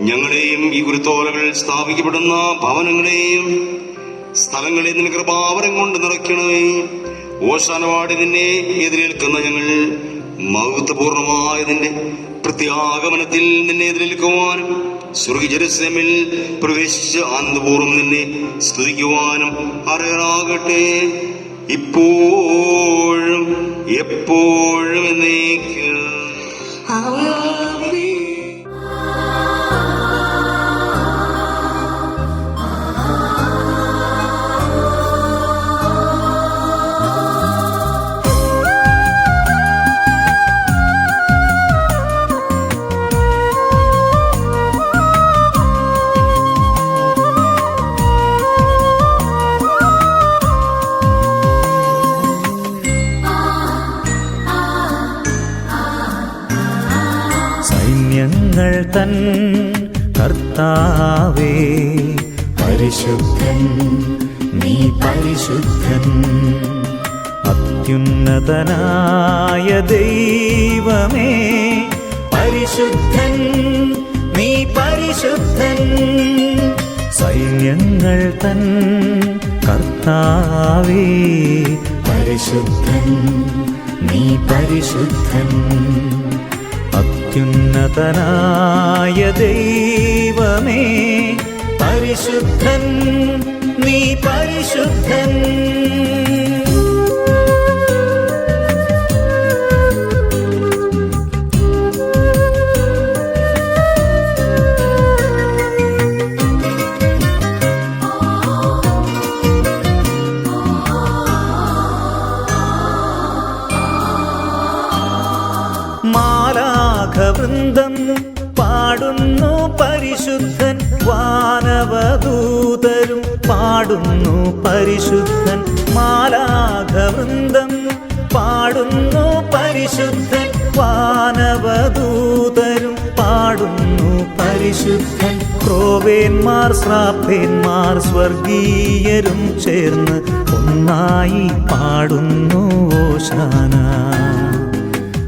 ഞങ്ങളെയും ഈ ഗുരുത്തോലകൾ സ്ഥാപിക്കപ്പെടുന്ന ഭവനങ്ങളെയും സ്ഥലങ്ങളെ നിന്റെ കൃപാവരം കൊണ്ട് നിറയ്ക്കണമേ. ഓശാനവാടി നിന്നെ എതിരേൽക്കുന്ന ഞങ്ങൾ മഹത്വപൂർണമായ നിന്റെ പ്രത്യാഗമനത്തിൽ നിന്നെ എതിരേൽക്കുവാനും സ്വർഗ ജെറുസലേമിൽ പ്രവേശിച്ച് ആനന്ദപൂർവം നിന്നെ സ്തുതിക്കുവാനും അർഹരാകട്ടെ. ഇപ്പോഴും എപ്പോഴും എന്നേക്കും. സൈന്യങ്ങൾ തൻ കർത്താവേ. പരിശുദ്ധൻ നീ പരിശുദ്ധൻ. അത്യുന്നതനായ ദൈവമേ. പരിശുദ്ധൻ നീ പരിശുദ്ധൻ. സൈന്യങ്ങൾ തൻ കർത്താവേ. പരിശുദ്ധൻ നീ പരിശുദ്ധൻ. അത്യുന്നതനായ ദൈവമേ പരിശുദ്ധൻ നീ പരിശുദ്ധൻ. പാടുന്നു പരിശുദ്ധൻ. മാലാഘവൃന്ദം പാടുന്നു പരിശുദ്ധൻ. വാനവദൂതരും പാടുന്നു പരിശുദ്ധൻ. ക്രോവേന്മാർ ശ്രാപ്പേന്മാർ സ്വർഗീയരും ചേർന്ന് ഒന്നായി പാടുന്നു ഓശാന.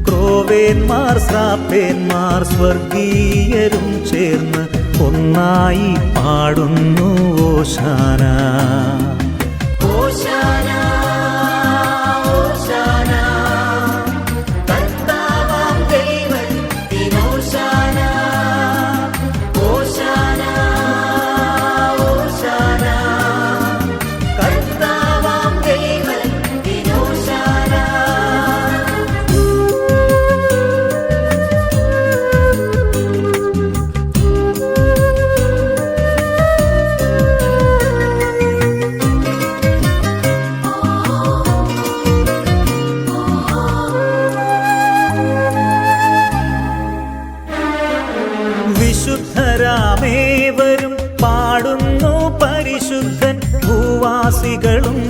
ക്രോവേന്മാർ ശ്രാപ്പേന്മാർ സ്വർഗീയരും ചേർന്ന് ഒന്നായി പാടുന്നു ഓശാന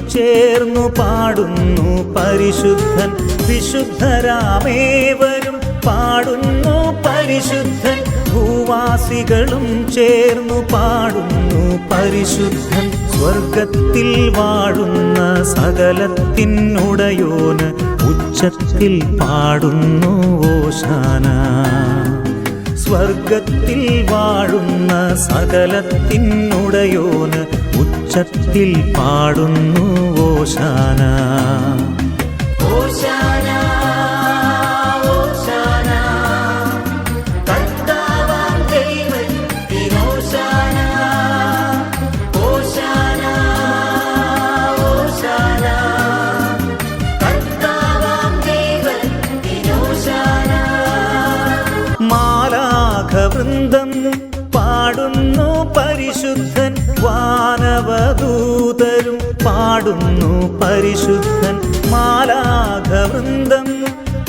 ചേർന്നു പാടുന്നു. പരിശുദ്ധൻ വിശുദ്ധരാമേവരും പാടുന്നു. പരിശുദ്ധൻ ഭൂവാസികളും ചേർന്നു പാടുന്നു. പരിശുദ്ധൻ സ്വർഗത്തിൽ വാഴുന്ന സകലത്തിനുടയോന് ഉച്ചത്തിൽ പാടുന്നു. ഓശാന. സ്വർഗത്തിൽ വാഴുന്ന സകലത്തിനുടയോന് ഉച്ചത്തിൽ പാടുന്നു ഓശാന. കർത്താവാം പരിശുദ്ധൻ വാനവദൂതരും പാടുന്നു പരിശുദ്ധൻ. മാലാഘവൃന്ദം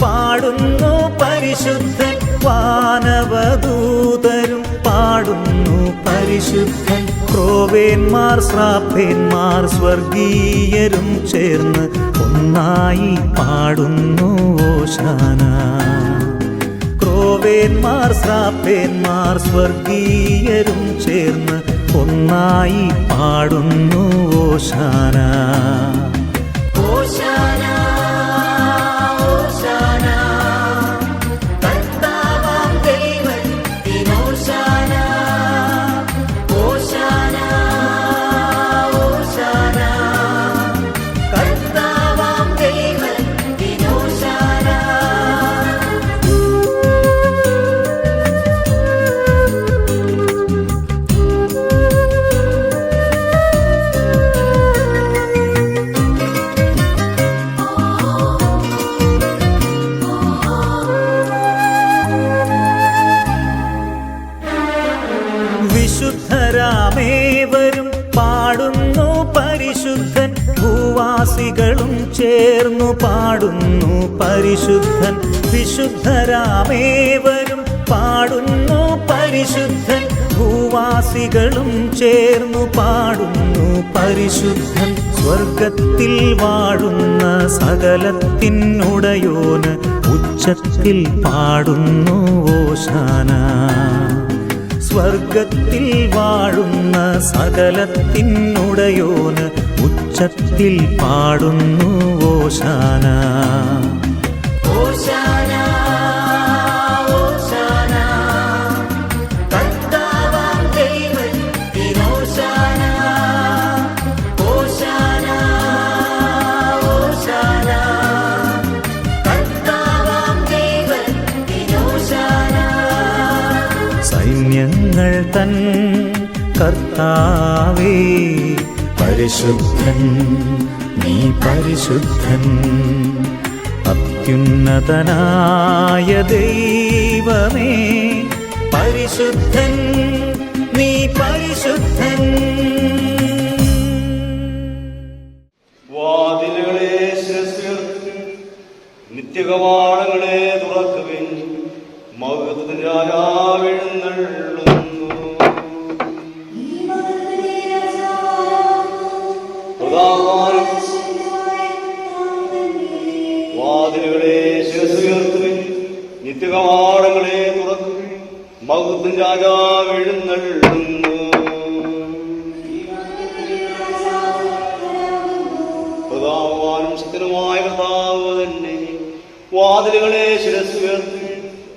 പാടുന്നു പരിശുദ്ധൻ വാനവദൂതരും പാടുന്നു പരിശുദ്ധൻ. ക്രോവേന്മാർ ശ്രാപ്പേന്മാർ സ്വർഗീയരും ചേർന്ന് ഒന്നായി പാടുന്നു ഓശാന. ക്രോവേന്മാർ ശ്രാപ്പേന്മാർ സ്വർഗീയരും ചേർന്ന് ഒന്നായി പാടുന്നു ഓശാന. പരിശുദ്ധരാമേവരും പാടുന്നു. പരിശുദ്ധൻ ഭൂവാസികളും ചേർന്നു പാടുന്നു. പരിശുദ്ധൻ വിശുദ്ധരാമേവരും പാടുന്നു. പരിശുദ്ധൻ ഭൂവാസികളും ചേർന്നു പാടുന്നു. പരിശുദ്ധൻ സ്വർഗത്തിൽ വാഴുന്ന സകലത്തിനുടയോന് ഉച്ചത്തിൽ പാടുന്നു. ഓശാന. സ്വർഗത്തിൽ വാഴുന്ന സകലത്തിനുടയോന് ഉച്ചത്തിൽ പാടുന്നു ഓശാന. കർത്താവേ. പരിശുദ്ധൻ നീ പരിശുദ്ധൻ അത്യുന്നതനായ ദൈവമേ. പരിശുദ്ധൻ നീ പരിശുദ്ധൻ. വാതിലുകളെ ശിരസ്സുയർത്തി വാതിലുകളെ ശിരസുയർത്തുക നിത്യകവാടങ്ങളെ തുറക്കുക മഹത്വത്തിന് രാജാവെഴുന്നള്ളുന്നു പ്രതാപവാനും ശക്തനുമായ കർത്താവ് തന്നെ വാതിലുകളെ ശിരസ്സുയർത്തി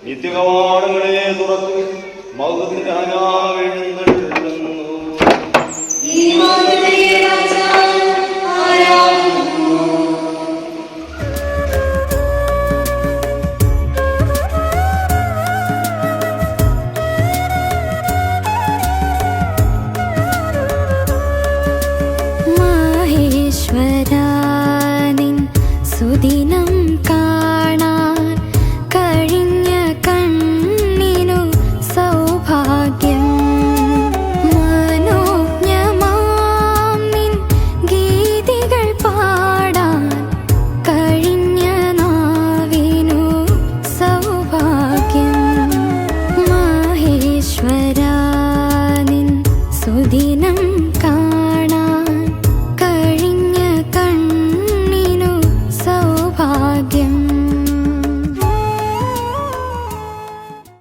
നിത്യകവാടങ്ങളെ തുറക്കുക ഈ മാതൃകയെ